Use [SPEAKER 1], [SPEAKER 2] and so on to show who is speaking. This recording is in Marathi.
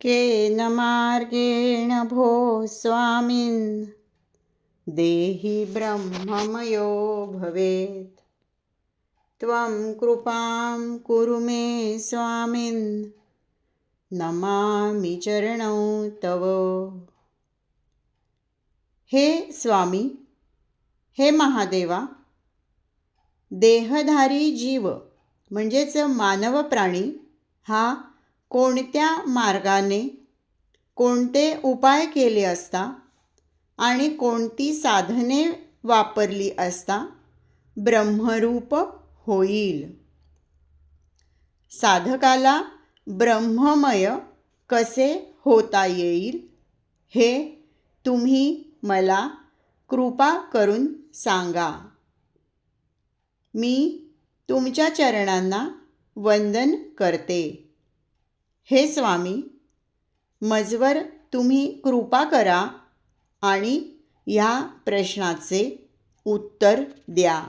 [SPEAKER 1] केन मार्गेण भो स्वामिन्। देहि ब्रह्ममयो भवेत्। त्वं कृपां कुरु मे स्वामिन्। नमामि चरणौ तव। हे स्वामी हे महादेवा देहधारी जीव म्हणजेच मानव प्राणी हा कोणत्या मार्गाने कोणते उपाय केले असता आणि कोणती साधने वापरली असता ब्रह्मरूप होईल. साधकाला ब्रह्ममय कसे होता येईल हे तुम्ही मला कृपा करून सांगा. मी तुमच्या चरणांना वंदन करते. हे स्वामी मजवर तुम्ही कृपा करा आणि ह्या प्रश्नाचे उत्तर द्या.